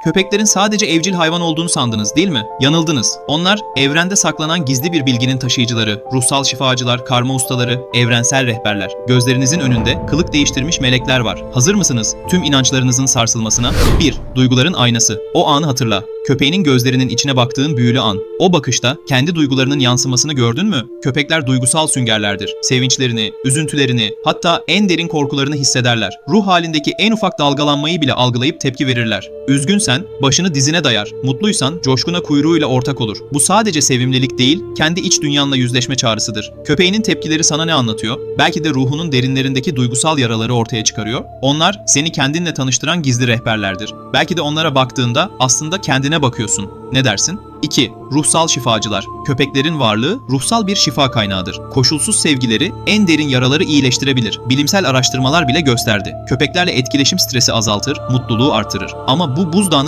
Köpeklerin sadece evcil hayvan olduğunu sandınız değil mi? Yanıldınız. Onlar evrende saklanan gizli bir bilginin taşıyıcıları, ruhsal şifacılar, karma ustaları, evrensel rehberler. Gözlerinizin önünde kılık değiştirmiş melekler var. Hazır mısınız tüm inançlarınızın sarsılmasına? 1. Duyguların aynası. O anı hatırla. Köpeğinin gözlerinin içine baktığın büyülü an. O bakışta kendi duygularının yansımasını gördün mü? Köpekler duygusal süngerlerdir. Sevinçlerini, üzüntülerini, hatta en derin korkularını hissederler. Ruh halindeki en ufak dalgalanmayı bile algılayıp tepki verirler. Üzgünsen başını dizine dayar, mutluysan coşkuna kuyruğuyla ortak olur. Bu sadece sevimlilik değil, kendi iç dünyanla yüzleşme çağrısıdır. Köpeğinin tepkileri sana ne anlatıyor? Belki de ruhunun derinlerindeki duygusal yaraları ortaya çıkarıyor. Onlar seni kendinle tanıştıran gizli rehberlerdir. Belki de onlara baktığında aslında kendine bakıyorsun. Ne dersin? 2. Ruhsal şifacılar. Köpeklerin varlığı ruhsal bir şifa kaynağıdır. Koşulsuz sevgileri en derin yaraları iyileştirebilir. Bilimsel araştırmalar bile gösterdi. Köpeklerle etkileşim stresi azaltır, mutluluğu artırır. Ama bu buzdağını